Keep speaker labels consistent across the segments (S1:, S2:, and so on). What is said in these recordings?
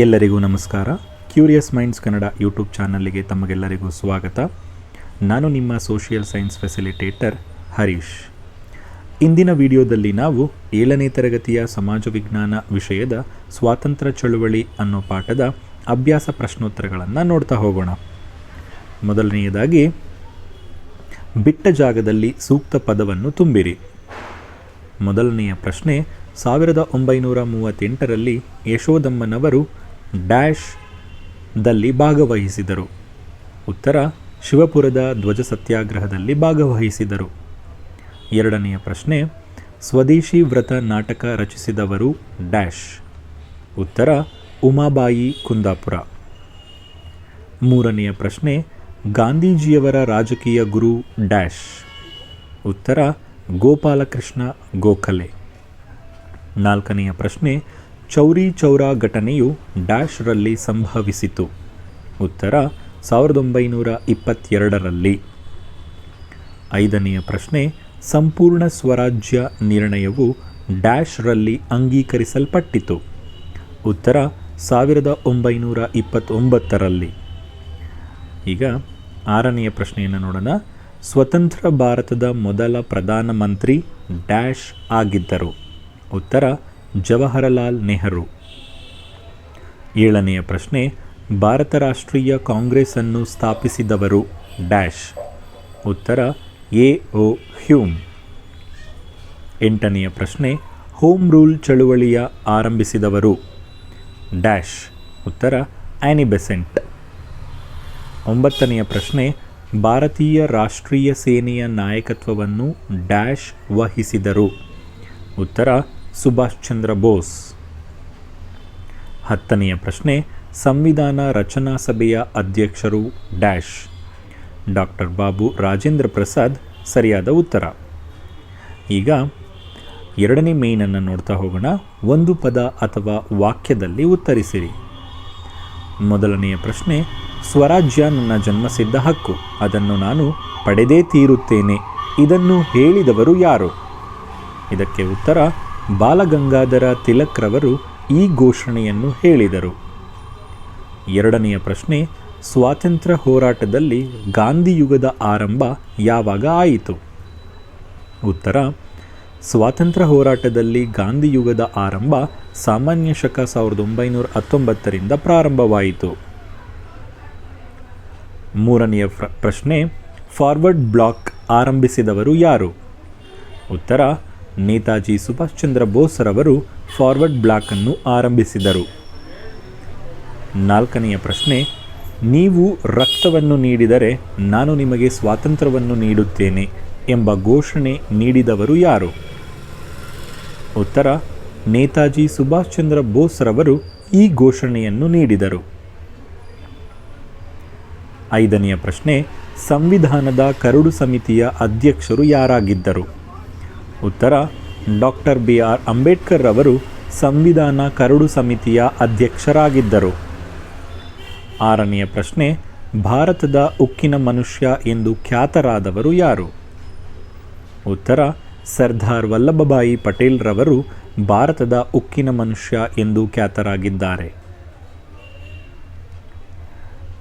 S1: ಎಲ್ಲರಿಗೂ ನಮಸ್ಕಾರ. Curious minds Kannada YouTube ಚಾನಲ್ಗೆ ತಮಗೆಲ್ಲರಿಗೂ ಸ್ವಾಗತ. ನಾನು ನಿಮ್ಮ ಸೋಷಿಯಲ್ ಸೈನ್ಸ್ ಫೆಸಿಲಿಟೇಟರ್ ಹರೀಶ್. ಇಂದಿನ ವಿಡಿಯೋದಲ್ಲಿ ನಾವು ಏಳನೇ ತರಗತಿಯ ಸಮಾಜ ವಿಜ್ಞಾನ ವಿಷಯದ ಸ್ವಾತಂತ್ರ್ಯ ಚಳುವಳಿ ಅನ್ನೋ ಪಾಠದ ಅಭ್ಯಾಸ ಪ್ರಶ್ನೋತ್ತರಗಳನ್ನು ನೋಡ್ತಾ ಹೋಗೋಣ. ಮೊದಲನೆಯದಾಗಿ, ಬಿಟ್ಟ ಜಾಗದಲ್ಲಿ ಸೂಕ್ತ ಪದವನ್ನು ತುಂಬಿರಿ. ಮೊದಲನೆಯ ಪ್ರಶ್ನೆ, ಸಾವಿರದ ಒಂಬೈನೂರ ಮೂವತ್ತೆಂಟರಲ್ಲಿ ಯಶೋದಮ್ಮನವರು ಡ್ಯಾಶ್ ದಲ್ಲಿ ಭಾಗವಹಿಸಿದರು. ಉತ್ತರ, ಶಿವಪುರದ ಧ್ವಜ ಸತ್ಯಾಗ್ರಹದಲ್ಲಿ ಭಾಗವಹಿಸಿದರು. ಎರಡನೆಯ ಪ್ರಶ್ನೆ, ಸ್ವದೇಶಿ ವ್ರತ ನಾಟಕ ರಚಿಸಿದವರು ಡ್ಯಾಶ್. ಉತ್ತರ, ಉಮಾಬಾಯಿ ಕುಂದಾಪುರ. ಮೂರನೆಯ ಪ್ರಶ್ನೆ, ಗಾಂಧೀಜಿಯವರ ರಾಜಕೀಯ ಗುರು ಡ್ಯಾಶ್. ಉತ್ತರ, ಗೋಪಾಲಕೃಷ್ಣ ಗೋಖಲೆ. ನಾಲ್ಕನೆಯ ಪ್ರಶ್ನೆ ಚೌರಿ ಚೌರಾ ಘಟನೆಯು ಡ್ಯಾಶ್ರಲ್ಲಿ ಸಂಭವಿಸಿತು. ಉತ್ತರ, ಸಾವಿರದ ಒಂಬೈನೂರ ಇಪ್ಪತ್ತೆರಡರಲ್ಲಿ. ಐದನೆಯ ಪ್ರಶ್ನೆ, ಸಂಪೂರ್ಣ ಸ್ವರಾಜ್ಯ ನಿರ್ಣಯವು ಡ್ಯಾಶ್ರಲ್ಲಿ ಅಂಗೀಕರಿಸಲ್ಪಟ್ಟಿತು. ಉತ್ತರ, ಸಾವಿರದ ಒಂಬೈನೂರ ಇಪ್ಪತ್ತೊಂಬತ್ತರಲ್ಲಿ. ಈಗ ಆರನೆಯ ಪ್ರಶ್ನೆಯನ್ನು ನೋಡೋಣ. ಸ್ವತಂತ್ರ ಭಾರತದ ಮೊದಲ ಪ್ರಧಾನಮಂತ್ರಿ ಡ್ಯಾಶ್ ಆಗಿದ್ದರು. ಉತ್ತರ ಜವಾಹರಲಾಲ್ ನೆಹರು. ಏಳನೆಯ ಪ್ರಶ್ನೆ, ಭಾರತ ರಾಷ್ಟ್ರೀಯ ಕಾಂಗ್ರೆಸ್ಸನ್ನು ಸ್ಥಾಪಿಸಿದವರು ಡ್ಯಾಶ್. ಉತ್ತರ, ಎ ಒ ಹ್ಯೂಮ್. ಎಂಟನೆಯ ಪ್ರಶ್ನೆ, ಹೋಮ್ ರೂಲ್ ಚಳುವಳಿಯ ಆರಂಭಿಸಿದವರು ಡ್ಯಾಶ್. ಉತ್ತರ ಆ್ಯನಿಬೆಸೆಂಟ್ ಒಂಬತ್ತನೆಯ ಪ್ರಶ್ನೆ, ಭಾರತೀಯ ರಾಷ್ಟ್ರೀಯ ಸೇನೆಯ ನಾಯಕತ್ವವನ್ನು ಡ್ಯಾಶ್ ವಹಿಸಿದರು. ಉತ್ತರ ಸುಭಾಷ್ ಚಂದ್ರ ಬೋಸ್. ಹತ್ತನೆಯ ಪ್ರಶ್ನೆ, ಸಂವಿಧಾನ ರಚನಾ ಸಭೆಯ ಅಧ್ಯಕ್ಷರು ಡ್ಯಾಶ್. ಡಾಕ್ಟರ್ ಬಾಬು ರಾಜೇಂದ್ರ ಪ್ರಸಾದ್ ಸರಿಯಾದ ಉತ್ತರ. ಈಗ ಎರಡನೇ ಮೇನನ್ನು ನೋಡ್ತಾ ಹೋಗೋಣ. ಒಂದು ಪದ ಅಥವಾ ವಾಕ್ಯದಲ್ಲಿ ಉತ್ತರಿಸಿರಿ. ಮೊದಲನೆಯ ಪ್ರಶ್ನೆ, ಸ್ವರಾಜ್ಯ ನನ್ನ ಜನ್ಮಸಿದ್ಧ ಹಕ್ಕು. ಅದನ್ನು ನಾನು ಪಡೆದೇ ತೀರುತ್ತೇನೆ. ಇದನ್ನು ಹೇಳಿದವರು ಯಾರು? ಇದಕ್ಕೆ ಉತ್ತರ ಬಾಲಗಂಗಾಧರ ತಿಲಕ್ರವರು ಈ ಘೋಷಣೆಯನ್ನು ಹೇಳಿದರು. ಎರಡನೆಯ ಪ್ರಶ್ನೆ, ಸ್ವಾತಂತ್ರ್ಯ ಹೋರಾಟದಲ್ಲಿ ಗಾಂಧಿಯುಗದ ಆರಂಭ ಯಾವಾಗ ಆಯಿತು? ಉತ್ತರ, ಸ್ವಾತಂತ್ರ್ಯ ಹೋರಾಟದಲ್ಲಿ ಗಾಂಧಿಯುಗದ ಆರಂಭ ಸಾಮಾನ್ಯ ಶಕ ಸಾವಿರದ ಒಂಬೈನೂರ ಹತ್ತೊಂಬತ್ತರಿಂದ ಪ್ರಾರಂಭವಾಯಿತು. ಮೂರನೆಯ ಪ್ರಶ್ನೆ, ಫಾರ್ವರ್ಡ್ ಬ್ಲಾಕ್ ಆರಂಭಿಸಿದವರು ಯಾರು? ಉತ್ತರ ನೇತಾಜಿ ಸುಭಾಷ್ ಚಂದ್ರ ಬೋಸ್ರವರು ಫಾರ್ವರ್ಡ್ ಬ್ಲಾಕನ್ನು ಆರಂಭಿಸಿದರು. ನಾಲ್ಕನೆಯ ಪ್ರಶ್ನೆ, ನೀವು ರಕ್ತವನ್ನು ನೀಡಿದರೆ ನಾನು ನಿಮಗೆ ಸ್ವಾತಂತ್ರ್ಯವನ್ನು ನೀಡುತ್ತೇನೆ ಎಂಬ ಘೋಷಣೆ ನೀಡಿದವರು ಯಾರು? ಉತ್ತರ, ನೇತಾಜಿ ಸುಭಾಷ್ ಚಂದ್ರ ಬೋಸ್ರವರು ಈ ಘೋಷಣೆಯನ್ನು ನೀಡಿದರು. ಐದನೆಯ ಪ್ರಶ್ನೆ, ಸಂವಿಧಾನದ ಕರಡು ಸಮಿತಿಯ ಅಧ್ಯಕ್ಷರು ಯಾರಾಗಿದ್ದರು? ಉತ್ತರ, ಡಾಕ್ಟರ್ ಬಿ ಆರ್ ಅಂಬೇಡ್ಕರ್ ಅವರು ಸಂವಿಧಾನ ಕರಡು ಸಮಿತಿಯ ಅಧ್ಯಕ್ಷರಾಗಿದ್ದರು. ಆರನೆಯ ಪ್ರಶ್ನೆ, ಭಾರತದ ಉಕ್ಕಿನ ಮನುಷ್ಯ ಎಂದು ಖ್ಯಾತರಾದವರು ಯಾರು? ಉತ್ತರ, ಸರ್ದಾರ್ ವಲ್ಲಭಭಾಯಿ ಪಟೇಲ್ರವರು ಭಾರತದ ಉಕ್ಕಿನ ಮನುಷ್ಯ ಎಂದು ಖ್ಯಾತರಾಗಿದ್ದಾರೆ.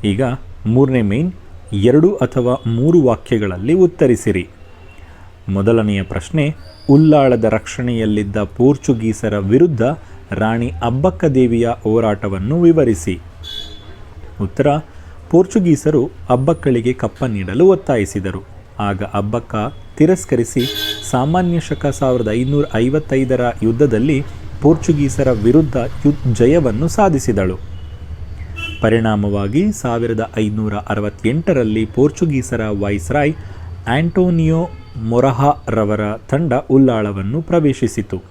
S1: ಈಗ ಮೂರನೇ ಮೇನ್, ಎರಡು ಅಥವಾ ಮೂರು ವಾಕ್ಯಗಳಲ್ಲಿ ಉತ್ತರಿಸಿರಿ. ಮೊದಲನೆಯ ಪ್ರಶ್ನೆ, ಉಲ್ಲಾಳದ ರಕ್ಷಣೆಯಲ್ಲಿದ್ದ ಪೋರ್ಚುಗೀಸರ ವಿರುದ್ಧ ರಾಣಿ ಅಬ್ಬಕ್ಕ ದೇವಿಯ ಹೋರಾಟವನ್ನು ವಿವರಿಸಿ. ಉತ್ತರ, ಪೋರ್ಚುಗೀಸರು ಅಬ್ಬಕ್ಕಳಿಗೆ ಕಪ್ಪ ನೀಡಲು ಒತ್ತಾಯಿಸಿದರು. ಆಗ ಅಬ್ಬಕ್ಕ ತಿರಸ್ಕರಿಸಿ ಸಾಮಾನ್ಯ ಶಕ ಸಾವಿರದ ಐನೂರ ಐವತ್ತೈದರ ಯುದ್ಧದಲ್ಲಿ ಪೋರ್ಚುಗೀಸರ ವಿರುದ್ಧ ಯುದ್ಧ ಜಯವನ್ನು ಸಾಧಿಸಿದಳು. ಪರಿಣಾಮವಾಗಿ ಸಾವಿರದ ಐನೂರ ಅರವತ್ತೆಂಟರಲ್ಲಿ ಪೋರ್ಚುಗೀಸರ ವೈಸ್ರಾಯ್ ಆಂಟೋನಿಯೋ ಮೊರಹಾ ರವರ ತಂಡ ಉಲ್ಲಾಳವನ್ನು ಪ್ರವೇಶಿಸಿತು.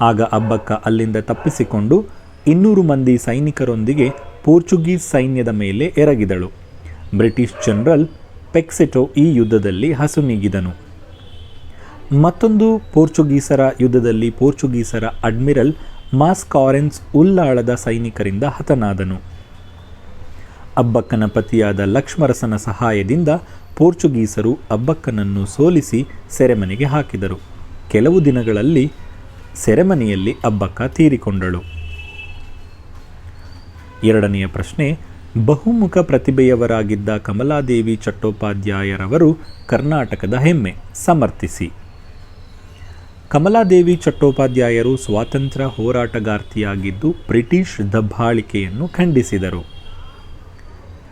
S1: ಆಗ ಅಬ್ಬಕ್ಕ ಅಲ್ಲಿಂದ ತಪ್ಪಿಸಿಕೊಂಡು ಇನ್ನೂರು ಮಂದಿ ಸೈನಿಕರೊಂದಿಗೆ ಪೋರ್ಚುಗೀಸ್ ಸೈನ್ಯದ ಮೇಲೆ ಎರಗಿದಳು. ಬ್ರಿಟಿಷ್ ಜನರಲ್ ಪೆಕ್ಸೆಟೋ ಈ ಯುದ್ಧದಲ್ಲಿ ಹಸುನೀಗಿದನು. ಮತ್ತೊಂದು ಪೋರ್ಚುಗೀಸರ ಯುದ್ಧದಲ್ಲಿ ಪೋರ್ಚುಗೀಸರ ಅಡ್ಮಿರಲ್ ಮಾಸ್ಕಾರೆನ್ಸ್ ಉಲ್ಲಾಳದ ಸೈನಿಕರಿಂದ ಹತನಾದನು. ಅಬ್ಬಕ್ಕನ ಪತಿಯಾದ ಲಕ್ಷ್ಮರಸನ ಸಹಾಯದಿಂದ ಪೋರ್ಚುಗೀಸರು ಅಬ್ಬಕ್ಕನನ್ನು ಸೋಲಿಸಿ ಸೆರೆಮನೆಗೆ ಹಾಕಿದರು. ಕೆಲವು ದಿನಗಳಲ್ಲಿ ಸೆರೆಮನೆಯಲ್ಲಿ ಅಬ್ಬಕ್ಕ ತೀರಿಕೊಂಡಳು. ಎರಡನೆಯ ಪ್ರಶ್ನೆ, ಬಹುಮುಖ ಪ್ರತಿಭೆಯವರಾಗಿದ್ದ ಕಮಲಾದೇವಿ ಚಟ್ಟೋಪಾಧ್ಯಾಯರವರು ಕರ್ನಾಟಕದ ಹೆಮ್ಮೆ, ಸಮರ್ಥಿಸಿ. ಕಮಲಾದೇವಿ ಚಟ್ಟೋಪಾಧ್ಯಾಯರು ಸ್ವಾತಂತ್ರ್ಯ ಹೋರಾಟಗಾರ್ತಿಯಾಗಿದ್ದು ಬ್ರಿಟಿಷ್ ದಬ್ಬಾಳಿಕೆಯನ್ನು ಖಂಡಿಸಿದರು.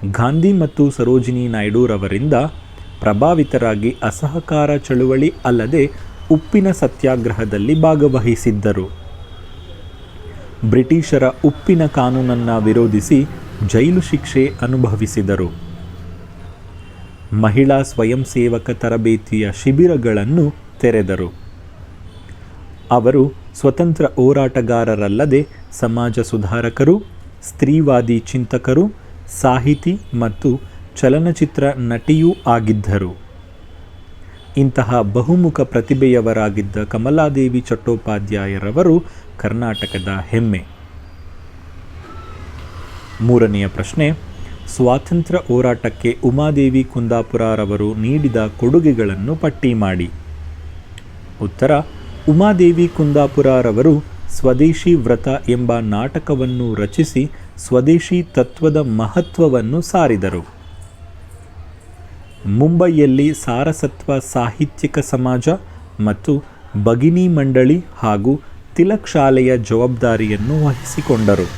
S1: ಗಾಂಧಿ ಮತ್ತು ಸರೋಜಿನಿ ನಾಯ್ಡುರವರಿಂದ ಪ್ರಭಾವಿತರಾಗಿ ಅಸಹಕಾರ ಚಳುವಳಿ ಅಲ್ಲದೆ ಉಪ್ಪಿನ ಸತ್ಯಾಗ್ರಹದಲ್ಲಿ ಭಾಗವಹಿಸಿದ್ದರು. ಬ್ರಿಟಿಷರ ಉಪ್ಪಿನ ಕಾನೂನನ್ನು ವಿರೋಧಿಸಿ ಜೈಲು ಶಿಕ್ಷೆ ಅನುಭವಿಸಿದರು. ಮಹಿಳಾ ಸ್ವಯಂ ಸೇವಕ ತರಬೇತಿಯ ಶಿಬಿರಗಳನ್ನು ತೆರೆದರು. ಅವರು ಸ್ವತಂತ್ರ ಹೋರಾಟಗಾರರಲ್ಲದೆ ಸಮಾಜ ಸುಧಾರಕರು, ಸ್ತ್ರೀವಾದಿ ಚಿಂತಕರು ಸಾಹಿತಿ ಮತ್ತು ಚಲನಚಿತ್ರ ನಟಿಯೂ ಆಗಿದ್ದರು. ಇಂತಹ ಬಹುಮುಖ ಪ್ರತಿಭೆಯವರಾಗಿದ್ದ ಕಮಲಾದೇವಿ ಚಟ್ಟೋಪಾಧ್ಯಾಯರವರು ಕರ್ನಾಟಕದ ಹೆಮ್ಮೆ. ಮೂರನೆಯ ಪ್ರಶ್ನೆ, ಸ್ವಾತಂತ್ರ್ಯ ಹೋರಾಟಕ್ಕೆ ಉಮಾದೇವಿ ಕುಂದಾಪುರರವರು ನೀಡಿದ ಕೊಡುಗೆಗಳನ್ನು ಪಟ್ಟಿ ಮಾಡಿ. ಉತ್ತರ, ಉಮಾದೇವಿ ಕುಂದಾಪುರರವರು ಸ್ವದೇಶಿ ವ್ರತ ಎಂಬ ನಾಟಕವನ್ನು ರಚಿಸಿ ಸ್ವದೇಶಿ ತತ್ವದ ಮಹತ್ವವನ್ನು ಸಾರಿದರು. ಮುಂಬೈಯಲ್ಲಿ ಸಾರಸತ್ವ ಸಾಹಿತ್ಯಿಕ ಸಮಾಜ ಮತ್ತು ಭಗಿನಿ ಮಂಡಳಿ ಹಾಗೂ ತಿಲಕ್ ಶಾಲೆಯ ಜವಾಬ್ದಾರಿಯನ್ನು ವಹಿಸಿಕೊಂಡರು.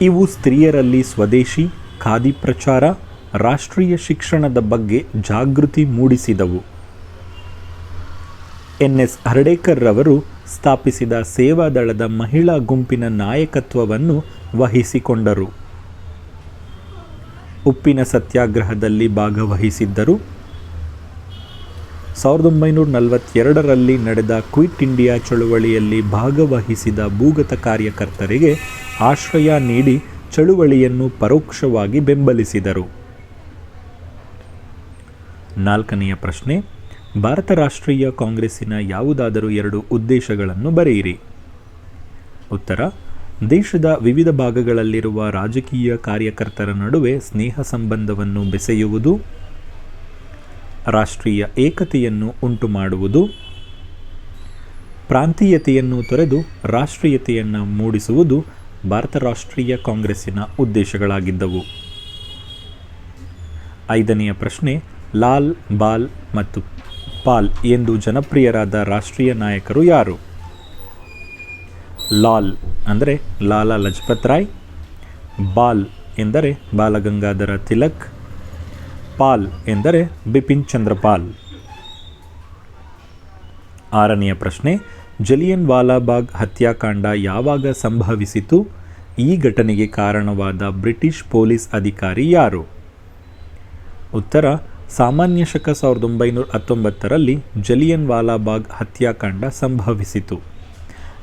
S1: ಇವು ಸ್ತ್ರೀಯರಲ್ಲಿ ಸ್ವದೇಶಿ, ಖಾದಿ ಪ್ರಚಾರ, ರಾಷ್ಟ್ರೀಯ ಶಿಕ್ಷಣದ ಬಗ್ಗೆ ಜಾಗೃತಿ ಮೂಡಿಸಿದವು. ಎನ್ ಎಸ್ ಹರ್ಡೇಕರ್ ರವರು ಸ್ಥಾಪಿಸಿದ ಸೇವಾದಳದ ಮಹಿಳಾ ಗುಂಪಿನ ನಾಯಕತ್ವವನ್ನು ವಹಿಸಿಕೊಂಡರು. ಉಪ್ಪಿನ ಸತ್ಯಾಗ್ರಹದಲ್ಲಿ ಭಾಗವಹಿಸಿದ್ದರು. ಸಾವಿರದ ಒಂಬೈನೂರ ನಲವತ್ತೆರಡರಲ್ಲಿ ನಡೆದ ಕ್ವಿಟ್ ಇಂಡಿಯಾ ಚಳುವಳಿಯಲ್ಲಿ ಭಾಗವಹಿಸಿದ ಭೂಗತ ಕಾರ್ಯಕರ್ತರಿಗೆ ಆಶ್ರಯ ನೀಡಿ ಚಳುವಳಿಯನ್ನು ಪರೋಕ್ಷವಾಗಿ ಬೆಂಬಲಿಸಿದರು. ನಾಲ್ಕನೆಯ ಪ್ರಶ್ನೆ ಭಾರತ ರಾಷ್ಟ್ರೀಯ ಕಾಂಗ್ರೆಸ್ಸಿನ ಯಾವುದಾದರೂ ಎರಡು ಉದ್ದೇಶಗಳನ್ನು ಬರೆಯಿರಿ. ಉತ್ತರ, ದೇಶದ ವಿವಿಧ ಭಾಗಗಳಲ್ಲಿರುವ ರಾಜಕೀಯ ಕಾರ್ಯಕರ್ತರ ನಡುವೆ ಸ್ನೇಹ ಸಂಬಂಧವನ್ನು ಬೆಸೆಯುವುದು. ರಾಷ್ಟ್ರೀಯ ಏಕತೆಯನ್ನು ಉಂಟು ಮಾಡುವುದು ಪ್ರಾಂತೀಯತೆಯನ್ನು ತೊರೆದು ರಾಷ್ಟ್ರೀಯತೆಯನ್ನು ಮೂಡಿಸುವುದು ಭಾರತ ರಾಷ್ಟ್ರೀಯ ಕಾಂಗ್ರೆಸ್ಸಿನ ಉದ್ದೇಶಗಳಾಗಿದ್ದವು. ಐದನೆಯ ಪ್ರಶ್ನೆ ಲಾಲ್, ಬಾಲ್ ಮತ್ತು ಪಾಲ್ ಎಂದು ಜನಪ್ರಿಯರಾದ ರಾಷ್ಟ್ರೀಯ ನಾಯಕರು ಯಾರು? ಲಾಲ್ ಅಂದರೆ ಲಾಲಾ ಲಜಪತ್ ರಾಯ್, ಬಾಲ್ ಎಂದರೆ ಬಾಲಗಂಗಾಧರ ತಿಲಕ್, ಪಾಲ್ ಎಂದರೆ ಬಿಪಿನ್ ಚಂದ್ರಪಾಲ್ ಆರನೆಯ ಪ್ರಶ್ನೆ, ಜಲಿಯನ್ ವಾಲಾಬಾಗ್ ಹತ್ಯಾಕಾಂಡ ಯಾವಾಗ ಸಂಭವಿಸಿತು? ಈ ಘಟನೆಗೆ ಕಾರಣವಾದ ಬ್ರಿಟಿಷ್ ಪೊಲೀಸ್ ಅಧಿಕಾರಿ ಯಾರು? ಉತ್ತರ ಸಾಮಾನ್ಯ ಶಕ ಸಾವಿರದ ಒಂಬೈನೂರ ಹತ್ತೊಂಬತ್ತರಲ್ಲಿ ಜಲಿಯನ್ ವಾಲಾಬಾಗ್ ಹತ್ಯಾಕಾಂಡ ಸಂಭವಿಸಿತು.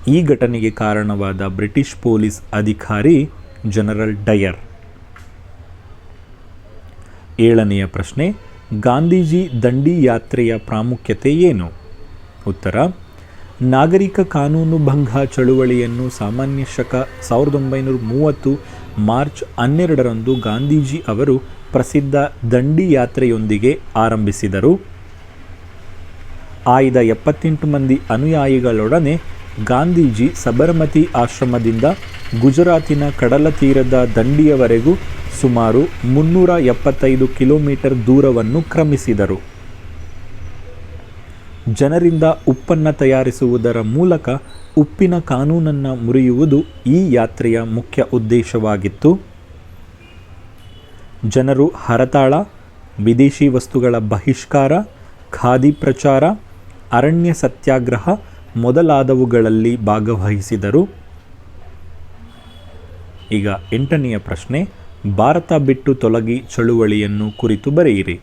S1: ಈ ಘಟನೆಗೆ ಕಾರಣವಾದ ಬ್ರಿಟಿಷ್ ಪೊಲೀಸ್ ಅಧಿಕಾರಿ ಜನರಲ್ ಡಯರ್. ಏಳನೆಯ ಪ್ರಶ್ನೆ, ಗಾಂಧೀಜಿ ದಂಡಿ ಯಾತ್ರೆಯ ಪ್ರಾಮುಖ್ಯತೆ ಏನು? ಉತ್ತರ, ನಾಗರಿಕ ಕಾನೂನು ಭಂಗ ಚಳುವಳಿಯನ್ನು ಸಾಮಾನ್ಯ ಶಕ ಸಾವಿರದ ಒಂಬೈನೂರ ಮೂವತ್ತು ಮಾರ್ಚ್ ಹನ್ನೆರಡರಂದು ಗಾಂಧೀಜಿ ಅವರು ಪ್ರಸಿದ್ಧ ದಂಡಿ ಯಾತ್ರೆಯೊಂದಿಗೆ ಆರಂಭಿಸಿದರು. ಆಯ್ದ ಎಪ್ಪತ್ತೆಂಟು ಮಂದಿ ಅನುಯಾಯಿಗಳೊಡನೆ ಗಾಂಧೀಜಿ ಸಬರಮತಿ ಆಶ್ರಮದಿಂದ ಗುಜರಾತಿನ ಕಡಲ ತೀರದ ದಂಡಿಯವರೆಗೂ ಸುಮಾರು ಮುನ್ನೂರ ಎಪ್ಪತ್ತೈದು ಕಿಲೋಮೀಟರ್ ದೂರವನ್ನು ಕ್ರಮಿಸಿದರು. ಜನರಿಂದ ಉಪ್ಪನ್ನು ತಯಾರಿಸುವುದರ ಮೂಲಕ ಉಪ್ಪಿನ ಕಾನೂನನ್ನು ಮುರಿಯುವುದು ಈ ಯಾತ್ರೆಯ ಮುಖ್ಯ ಉದ್ದೇಶವಾಗಿತ್ತು. ಜನರು ಹರತಾಳ, ವಿದೇಶಿ ವಸ್ತುಗಳ ಬಹಿಷ್ಕಾರ, ಖಾದಿ ಪ್ರಚಾರ, ಅರಣ್ಯ ಸತ್ಯಾಗ್ರಹ ಮೊದಲಾದವುಗಳಲ್ಲಿ ಭಾಗವಹಿಸಿದರು. ಈಗ ಎಂಟನೆಯ ಪ್ರಶ್ನೆ, ಭಾರತ ಬಿಟ್ಟು ತೊಲಗಿ ಚಳುವಳಿಯನ್ನು ಕುರಿತು ಬರೆಯಿರಿ.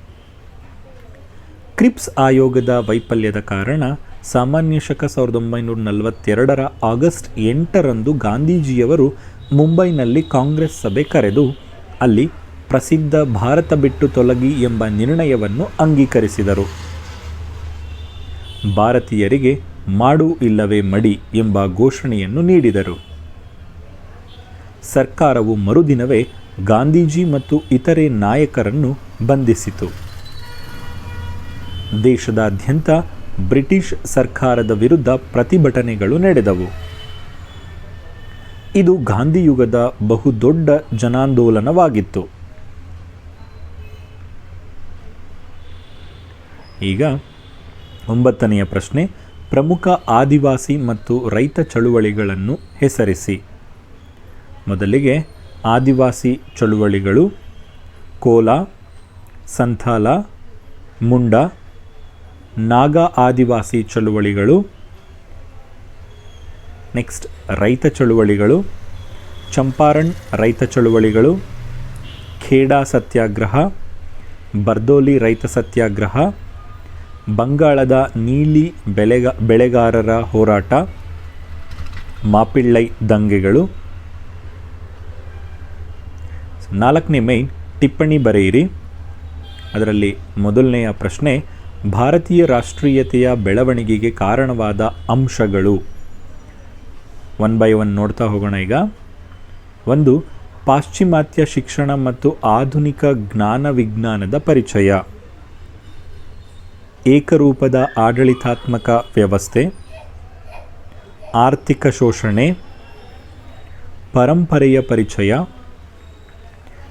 S1: ಕ್ರಿಪ್ಸ್ ಆಯೋಗದ ವೈಫಲ್ಯದ ಕಾರಣ ಸಾಮಾನ್ಯ ಶಕ ಸಾವಿರದ ಒಂಬೈನೂರ ನಲವತ್ತೆರಡರ ಆಗಸ್ಟ್ ಎಂಟರಂದು ಗಾಂಧೀಜಿಯವರು ಮುಂಬೈನಲ್ಲಿ ಕಾಂಗ್ರೆಸ್ ಸಭೆ ಕರೆದು, ಅಲ್ಲಿ ಪ್ರಸಿದ್ಧ ಭಾರತ ಬಿಟ್ಟು ತೊಲಗಿ ಎಂಬ ನಿರ್ಣಯವನ್ನು ಅಂಗೀಕರಿಸಿದರು. ಭಾರತೀಯರಿಗೆ ಮಾಡು ಇಲ್ಲವೇ ಮಡಿ ಎಂಬ ಘೋಷಣೆಯನ್ನು ನೀಡಿದರು. ಸರ್ಕಾರವು ಮರುದಿನವೇ ಗಾಂಧೀಜಿ ಮತ್ತು ಇತರೆ ನಾಯಕರನ್ನು ಬಂಧಿಸಿತು. ದೇಶದಾದ್ಯಂತ ಬ್ರಿಟಿಷ್ ಸರ್ಕಾರದ ವಿರುದ್ಧ ಪ್ರತಿಭಟನೆಗಳು ನಡೆದವು. ಇದು ಗಾಂಧಿಯುಗದ ಬಹುದೊಡ್ಡ ಜನಾಂದೋಲನವಾಗಿತ್ತು. ಈಗ ಒಂಬತ್ತನೆಯ ಪ್ರಶ್ನೆ, ಪ್ರಮುಖ ಆದಿವಾಸಿ ಮತ್ತು ರೈತ ಚಳುವಳಿಗಳನ್ನು ಹೆಸರಿಸಿ. ಮೊದಲಿಗೆ ಆದಿವಾಸಿ ಚಳುವಳಿಗಳು ಕೋಲಾ, ಸಂಥಾಲ, ಮುಂಡ ನಾಗ ಆದಿವಾಸಿ ಚಳುವಳಿಗಳು. ನೆಕ್ಸ್ಟ್ ರೈತ ಚಳುವಳಿಗಳು. ಚಂಪಾರಣ್ ರೈತ ಚಳುವಳಿಗಳು. ಖೇಡಾ ಸತ್ಯಾಗ್ರಹ. ಬರ್ದೋಲಿ ರೈತ ಸತ್ಯಾಗ್ರಹ. ಬಂಗಾಳದ ನೀಲಿ ಬೆಳೆಗ ಬೆಳೆಗಾರರ ಹೋರಾಟ. ಮಾಪಿಳ್ಳೈ ದಂಗೆಗಳು. ನಾಲ್ಕನೇ ಮೈನ್ ಟಿಪ್ಪಣಿ ಬರೆಯಿರಿ. ಅದರಲ್ಲಿ ಮೊದಲನೆಯ ಪ್ರಶ್ನೆ ಭಾರತೀಯ ರಾಷ್ಟ್ರೀಯತೆಯ ಬೆಳವಣಿಗೆಗೆ ಕಾರಣವಾದ ಅಂಶಗಳು. ಒನ್ ಬೈ ಒನ್ ನೋಡ್ತಾ ಹೋಗೋಣ ಈಗ. ಒಂದು, ಪಾಶ್ಚಿಮಾತ್ಯ ಶಿಕ್ಷಣ ಮತ್ತು ಆಧುನಿಕ ಜ್ಞಾನ ವಿಜ್ಞಾನದ ಪರಿಚಯ. ಏಕರೂಪದ ಆಡಳಿತಾತ್ಮಕ ವ್ಯವಸ್ಥೆ. ಆರ್ಥಿಕ ಶೋಷಣೆ. ಪರಂಪರೆಯ ಪರಿಚಯ.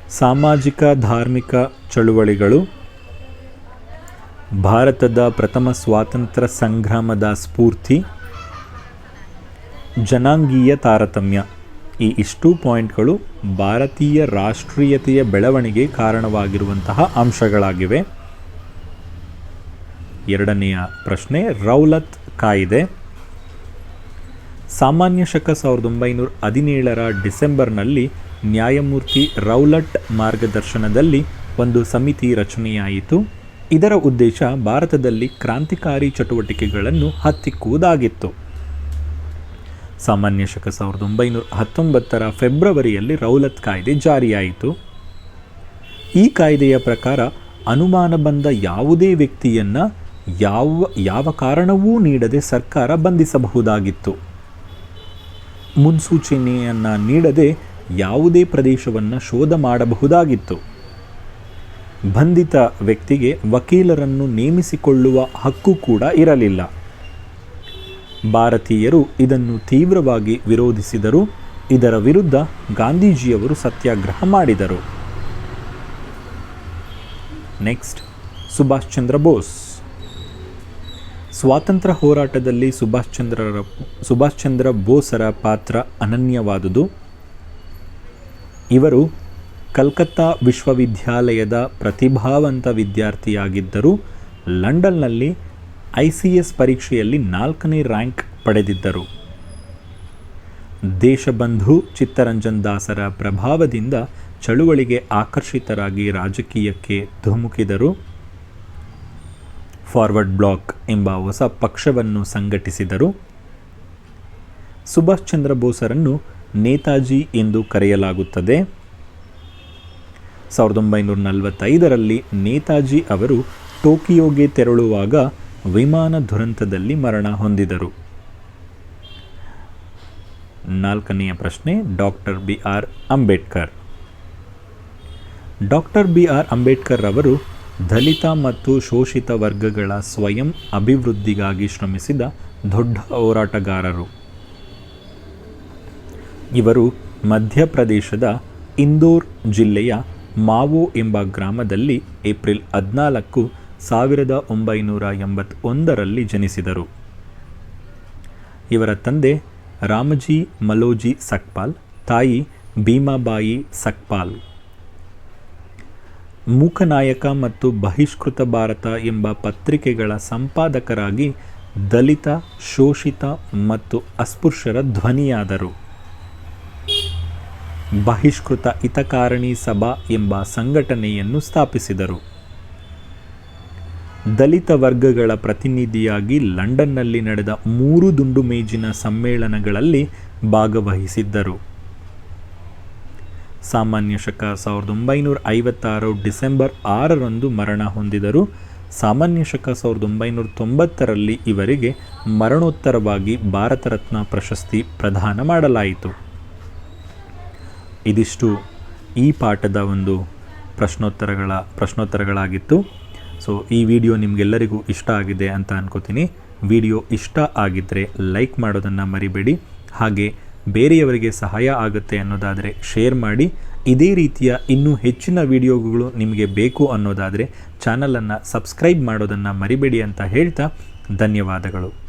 S1: ಸಾಮಾಜಿಕ ಧಾರ್ಮಿಕ ಚಳುವಳಿಗಳು. ಭಾರತದ ಪ್ರಥಮ ಸ್ವಾತಂತ್ರ್ಯ ಸಂಗ್ರಾಮದ ಸ್ಫೂರ್ತಿ, ಜನಾಂಗೀಯ ತಾರತಮ್ಯ. ಈ ಇಷ್ಟು ಪಾಯಿಂಟ್ಗಳು ಭಾರತೀಯ ರಾಷ್ಟ್ರೀಯತೆಯ ಬೆಳವಣಿಗೆ ಕಾರಣವಾಗಿರುವಂತಹ ಅಂಶಗಳಾಗಿವೆ. ಎರಡನೆಯ ಪ್ರಶ್ನೆ, ರೌಲತ್ ಕಾಯಿದೆ. ಸಾಮಾನ್ಯ ಶಕ ಸಾವಿರದ ಒಂಬೈನೂರ ಹದಿನೇಳರ ಡಿಸೆಂಬರ್ನಲ್ಲಿ ನ್ಯಾಯಮೂರ್ತಿ ರೌಲಟ್ ಮಾರ್ಗದರ್ಶನದಲ್ಲಿ ಒಂದು ಸಮಿತಿ ರಚನೆಯಾಯಿತು. ಇದರ ಉದ್ದೇಶ ಭಾರತದಲ್ಲಿ ಕ್ರಾಂತಿಕಾರಿ ಚಟುವಟಿಕೆಗಳನ್ನು ಹತ್ತಿಕ್ಕುವುದಾಗಿತ್ತು. ಸಾಮಾನ್ಯ ಶಕ ಸಾವಿರದ ಒಂಬೈನೂರ ಹತ್ತೊಂಬತ್ತರ ಫೆಬ್ರವರಿಯಲ್ಲಿ ರೌಲತ್ ಕಾಯ್ದೆ ಜಾರಿಯಾಯಿತು. ಈ ಕಾಯ್ದೆಯ ಪ್ರಕಾರ ಅನುಮಾನ ಬಂದ ಯಾವುದೇ ವ್ಯಕ್ತಿಯನ್ನು ಯಾವ ಯಾವ ಕಾರಣವೂ ನೀಡದೆ ಸರ್ಕಾರ ಬಂಧಿಸಬಹುದಾಗಿತ್ತು. ಮುನ್ಸೂಚನೆಯನ್ನು ನೀಡದೆ ಯಾವುದೇ ಪ್ರದೇಶವನ್ನು ಶೋಧ ಮಾಡಬಹುದಾಗಿತ್ತು. ಬಂಧಿತ ವ್ಯಕ್ತಿಗೆ ವಕೀಲರನ್ನು ನೇಮಿಸಿಕೊಳ್ಳುವ ಹಕ್ಕು ಕೂಡ ಇರಲಿಲ್ಲ. ಭಾರತೀಯರು ಇದನ್ನು ತೀವ್ರವಾಗಿ ವಿರೋಧಿಸಿದರು. ಇದರ ವಿರುದ್ಧ ಗಾಂಧೀಜಿಯವರು ಸತ್ಯಾಗ್ರಹ ಮಾಡಿದರು. ನೆಕ್ಸ್ಟ್, ಸುಭಾಷ್ ಚಂದ್ರ ಬೋಸ್. ಸ್ವಾತಂತ್ರ್ಯ ಹೋರಾಟದಲ್ಲಿ ಸುಭಾಷ್ ಚಂದ್ರರ, ಸುಭಾಷ್ ಚಂದ್ರ ಬೋಸರ ಪಾತ್ರ ಅನನ್ಯವಾದುದು. ಇವರು ಕಲ್ಕತ್ತಾ ವಿಶ್ವವಿದ್ಯಾಲಯದ ಪ್ರತಿಭಾವಂತ ವಿದ್ಯಾರ್ಥಿಯಾಗಿದ್ದರು ಲಂಡನ್ನಲ್ಲಿ ಐ ಸಿ ಎಸ್ ಪರೀಕ್ಷೆಯಲ್ಲಿ ನಾಲ್ಕನೇ ರ್ಯಾಂಕ್ ಪಡೆದಿದ್ದರು. ದೇಶಬಂಧು ಚಿತ್ತರಂಜನ್ ದಾಸರ ಪ್ರಭಾವದಿಂದ ಚಳುವಳಿಗೆ ಆಕರ್ಷಿತರಾಗಿ ರಾಜಕೀಯಕ್ಕೆ ಧುಮುಕಿದರು. ಫಾರ್ವರ್ಡ್ ಬ್ಲಾಕ್ ಎಂಬ ಹೊಸ ಪಕ್ಷವನ್ನು ಸಂಘಟಿಸಿದರು. ಸುಭಾಷ್ ಚಂದ್ರ ಬೋಸರನ್ನು ನೇತಾಜಿ ಎಂದು ಕರೆಯಲಾಗುತ್ತದೆ. ಸಾವಿರದ ಒಂಬೈನೂರ ನಲವತ್ತೈದರಲ್ಲಿ ನೇತಾಜಿ ಅವರು ಟೋಕಿಯೋಗೆ ತೆರಳುವಾಗ ವಿಮಾನ ದುರಂತದಲ್ಲಿ ಮರಣ ಹೊಂದಿದರು. ನಾಲ್ಕನೆಯ ಪ್ರಶ್ನೆ doctor B. R. Ambedkar. Doctor B. R. Ambedkar ಅವರು ದಲಿತ ಮತ್ತು ಶೋಷಿತ ವರ್ಗಗಳ ಸ್ವಯಂ ಅಭಿವೃದ್ಧಿಗಾಗಿ ಶ್ರಮಿಸಿದ ದೊಡ್ಡ ಹೋರಾಟಗಾರರು. ಇವರು ಮಧ್ಯಪ್ರದೇಶದ ಇಂದೋರ್ ಜಿಲ್ಲೆಯ ಮಾವೋ ಎಂಬ ಗ್ರಾಮದಲ್ಲಿ ಏಪ್ರಿಲ್ ಹದಿನಾಲ್ಕು ಸಾವಿರದ ಒಂಬೈನೂರ ಎಂಬತ್ತೊಂದರಲ್ಲಿ ಜನಿಸಿದರು. ಇವರ ತಂದೆ ರಾಮಜಿ ಮಲೋಜಿ ಸಕ್ಪಾಲ್, ತಾಯಿ ಭೀಮಾಬಾಯಿ ಸಕ್ಪಾಲ್. ಮೂಕನಾಯಕ ಮತ್ತು ಬಹಿಷ್ಕೃತ ಭಾರತ ಎಂಬ ಪತ್ರಿಕೆಗಳ ಸಂಪಾದಕರಾಗಿ ದಲಿತ, ಶೋಷಿತ ಮತ್ತು ಅಸ್ಪೃಶ್ಯರ ಧ್ವನಿಯಾದರು. ಬಹಿಷ್ಕೃತ ಹಿತಕಾರಣಿ ಸಭಾ ಎಂಬ ಸಂಘಟನೆಯನ್ನು ಸ್ಥಾಪಿಸಿದರು. ದಲಿತ ವರ್ಗಗಳ ಪ್ರತಿನಿಧಿಯಾಗಿ ಲಂಡನ್ನಲ್ಲಿ ನಡೆದ ಮೂರು ದುಂಡು ಮೇಜಿನ ಸಮ್ಮೇಳನಗಳಲ್ಲಿ ಭಾಗವಹಿಸಿದ್ದರು. ಸಾಮಾನ್ಯ ಶಕ ಸಾವಿರದ ಒಂಬೈನೂರ ಐವತ್ತಾರು ಡಿಸೆಂಬರ್ ಆರರಂದು ಮರಣ ಹೊಂದಿದರು, ಸಾಮಾನ್ಯ ಶಕ ಸಾವಿರದ ಒಂಬೈನೂರ ತೊಂಬತ್ತರಲ್ಲಿ ಇವರಿಗೆ ಮರಣೋತ್ತರವಾಗಿ ಭಾರತ ರತ್ನ ಪ್ರಶಸ್ತಿ ಪ್ರದಾನ ಮಾಡಲಾಯಿತು. ಇದಿಷ್ಟು ಈ ಪಾಠದ ಒಂದು ಪ್ರಶ್ನೋತ್ತರಗಳ ಪ್ರಶ್ನೋತ್ತರಗಳಾಗಿತ್ತು. ಸೊ ಈ ವಿಡಿಯೋ ನಿಮಗೆಲ್ಲರಿಗೂ ಇಷ್ಟ ಆಗಿದೆ ಅಂತ ಅನ್ಕೋತೀನಿ. ವಿಡಿಯೋ ಇಷ್ಟ ಆಗಿದ್ದರೆ ಲೈಕ್ ಮಾಡೋದನ್ನು ಮರಿಬೇಡಿ. ಹಾಗೆ ಬೇರೆಯವರಿಗೆ ಸಹಾಯ ಆಗುತ್ತೆ ಅನ್ನೋದಾದರೆ ಶೇರ್ ಮಾಡಿ. ಇದೇ ರೀತಿಯ ಇನ್ನೂ ಹೆಚ್ಚಿನ ವಿಡಿಯೋಗಳು ನಿಮಗೆ ಬೇಕು ಅನ್ನೋದಾದರೆ ಚಾನಲನ್ನು ಸಬ್ಸ್ಕ್ರೈಬ್ ಮಾಡೋದನ್ನು ಮರಿಬೇಡಿ ಅಂತ ಹೇಳ್ತಾ ಧನ್ಯವಾದಗಳು.